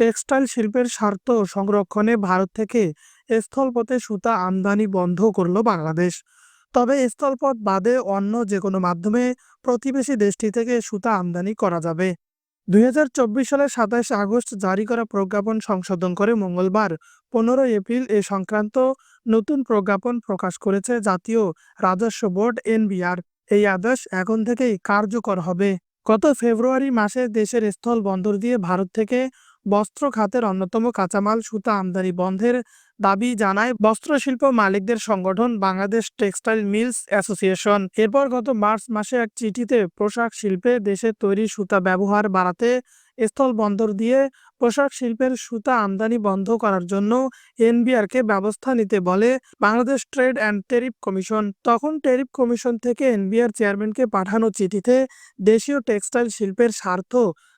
Textile শিল্পের স্বার্থ সংরক্ষণে ভারত থেকে স্থলপথে সুতা আমদানি বন্ধ করল বাংলাদেশ। তবে স্থলপথ বাদে অন্য যে কোনো মাধ্যমে প্রতিবেশী দেশটি থেকে সুতা আমদানি করা যাবে। দুই সালের সাতাশ আগস্ট জারি করা প্রজ্ঞাপন সংশোধন করে মঙ্গলবার পনেরোই এপ্রিল এ সংক্রান্ত নতুন প্রজ্ঞাপন প্রকাশ করেছে জাতীয় রাজস্ব বোর্ড এনবিআর। এই আদেশ এখন থেকেই কার্যকর হবে। গত ফেব্রুয়ারি মাসে দেশের স্থল বন্দর দিয়ে ভারত থেকে বস্ত্র খাতের অন্যতম কাঁচামাল সুতা আমদানি বন্ধের দাবি জানায় বস্ত্রশিল্প মালিকদের সংগঠন বাংলাদেশ টেক্সটাইল মিলস অ্যাসোসিয়েশন। এরপর গত মার্চ মাসে এক চিঠিতে পোশাক শিল্পে দেশে তৈরি সুতা ব্যবহার বাড়াতে স্থল বন্দর দিয়ে পোশাক শিল্পের সুতা আমদানি বন্ধ করার জন্য এনবিআরকে ব্যবস্থা নিতে বলে Bangladesh trade and tariff commission. তখন টেরিফ কমিশন থেকে এনবিআর চেয়ারম্যানকে পাঠানো চিঠিতে দেশীয় টেক্সটাইল শিল্পের স্বার্থ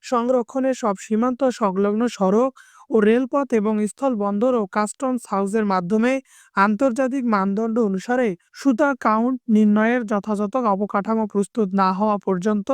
সংরক্ষণে সব সীমান্ত সংলগ্ন সড়ক ও রেলপথ এবং স্থল বন্দর ও কাস্টমস হাউসের মাধ্যমে আন্তর্জাতিক মানদণ্ড অনুসারে সুতা কাউন্ট নির্ণয়ের যথাযথ অবকাঠামো প্রস্তুত না হওয়া পর্যন্ত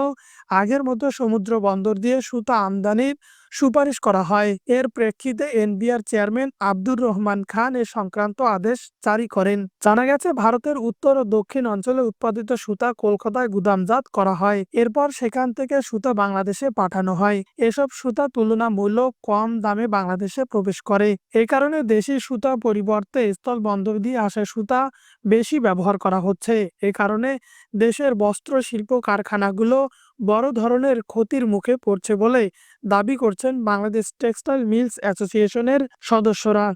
আগের মতো সমুদ্র বন্দর দিয়ে সুতা আমদানির সুপারিশ করা হয়। এর প্রেক্ষিতে এনবিআর চেয়ারম্যান আব্দুর রহমান খান এ সংক্রান্ত আদেশ জারি করেন। জানা গেছে, ভারতের উত্তর ও দক্ষিণ অঞ্চলে উৎপাদিত সুতা কলকাতায় গুদামজাত করা হয়। এরপর সেখান থেকে সুতা বাংলাদেশে পাঠানো হয়। এসব সুতা তুলনামূলক কম দামে বাংলাদেশে প্রবেশ করে। এই কারণে দেশি সুতা পরিবর্তে স্থল বন্দর দিয়ে আসা সুতা বেশি ব্যবহার করা হচ্ছে। এ কারণে দেশের বস্ত্র শিল্প কারখানাগুলো বড় ধরনের ক্ষতির মুখে পড়ছে বলে দাবি করছেন বাংলাদেশ টেক্সটাইল মিলস অ্যাসোসিয়েশনের সদস্যরা।